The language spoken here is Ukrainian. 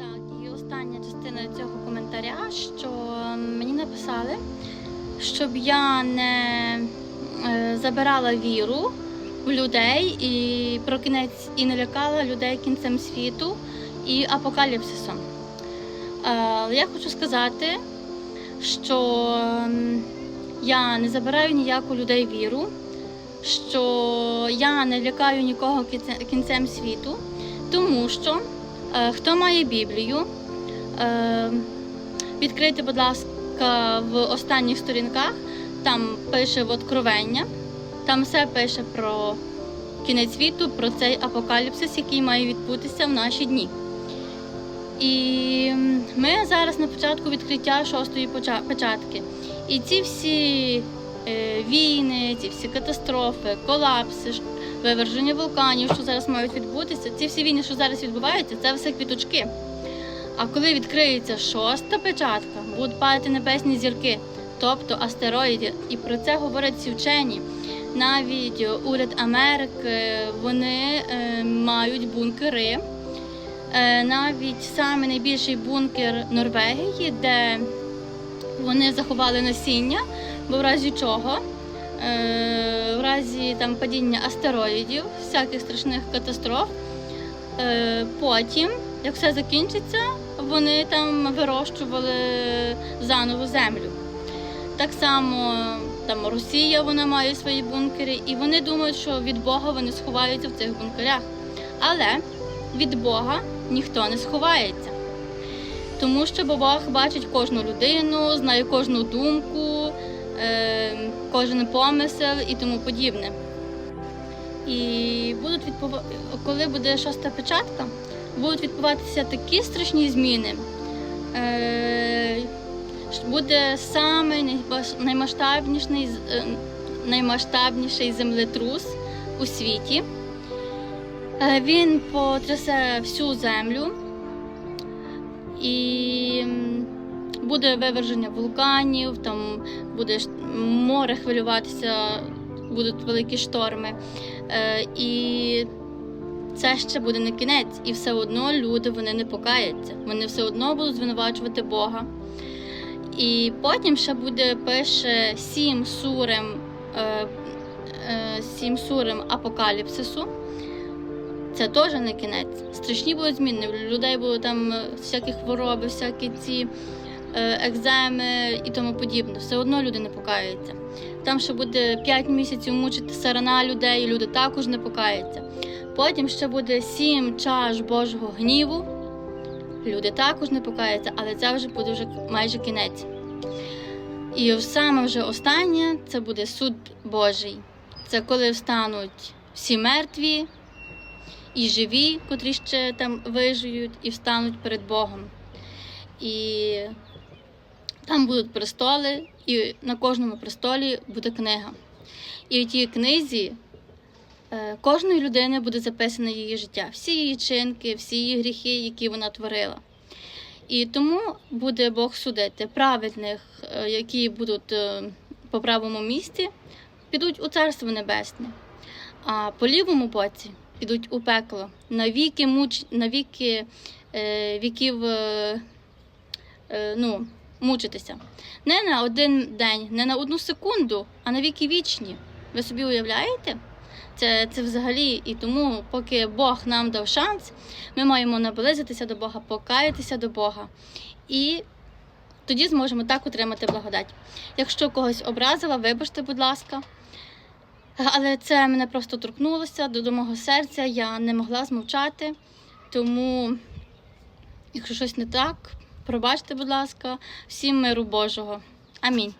Так, і остання частина цього коментаря, що мені написали, щоб я не е, забирала віру в людей і про кінець і не лякала людей кінцем світу і апокаліпсисом. Е, я хочу сказати, що я не забираю ніяку людей віру, що я не лякаю нікого кінцем світу, тому що хто має Біблію, е, відкрийте, будь ласка, в останніх сторінках, там пише в Откровення, там все пише про кінець світу, про цей апокаліпсис, який має відбутися в наші дні. І ми зараз на початку відкриття шостої печатки. І ці всі е, війни, ці всі катастрофи, колапси, виверження вулканів, що зараз мають відбутися, ці всі війни, що зараз відбуваються, це все квіточки. А коли відкриється шоста печатка, будуть падати небесні зірки, тобто астероїди. І про це говорять всі вчені. Навіть уряд Америки вони е, мають бункери. Е, навіть саме найбільший бункер Норвегії, де вони заховали насіння, бо в разі чого, в разі там падіння астероїдів, всяких страшних катастроф, е, потім, як все закінчиться, вони там вирощували заново землю. Так само там Росія вона має свої бункери, і вони думають, що від Бога вони сховаються в цих бункерах. Але від Бога ніхто не сховається. Тому що Бог бачить кожну людину, знає кожну думку, е, кожен помисел і тому подібне. І будуть відбува... коли буде шоста печатка, будуть відбуватися такі страшні зміни. Е, буде самий наймасштабніший, е, наймасштабніший землетрус у світі. Е, Він потрясе всю землю і буде виверження вулканів, там буде море хвилюватися, будуть великі шторми. Е, І це ще буде не кінець, і все одно люди вони не покаяться. Вони все одно будуть звинувачувати Бога. І потім ще буде пише сім сурем, е, е, сім сурем апокаліпсису. Це теж не кінець. Страшні будуть зміни. Людей будуть там е, всякі хвороби, всякі ці екземи і тому подібне. Все одно люди не покаються. Там ще буде 5 місяців мучити сарана людей, і люди також не покаються. Потім ще буде сім чаш Божого гніву. Люди також не покаються, але це вже буде вже майже кінець. І саме вже останнє це буде суд Божий. Це коли встануть всі мертві і живі, котрі ще там вижиють, і встануть перед Богом. І там будуть престоли, і на кожному престолі буде книга. І в тій книзі е, кожної людини буде записане її життя, всі її чинки, всі її гріхи, які вона творила. І тому буде Бог судити праведних, е, які будуть е, по правому місці, підуть у Царство Небесне, а по лівому боці підуть у пекло на віки, муч... на віки е, віків е, ну, мучитися. Не на один день, не на одну секунду, а на віки вічні. Ви собі уявляєте? Це, це взагалі, і тому, поки Бог нам дав шанс, ми маємо наблизитися до Бога, покаятися до Бога. І тоді зможемо так отримати благодать. Якщо когось образила, вибачте, будь ласка. Але це мене просто торкнулося до, мого серця, я не могла змовчати. Тому, якщо щось не так, пробачте, будь ласка, всім миру Божого. Амінь.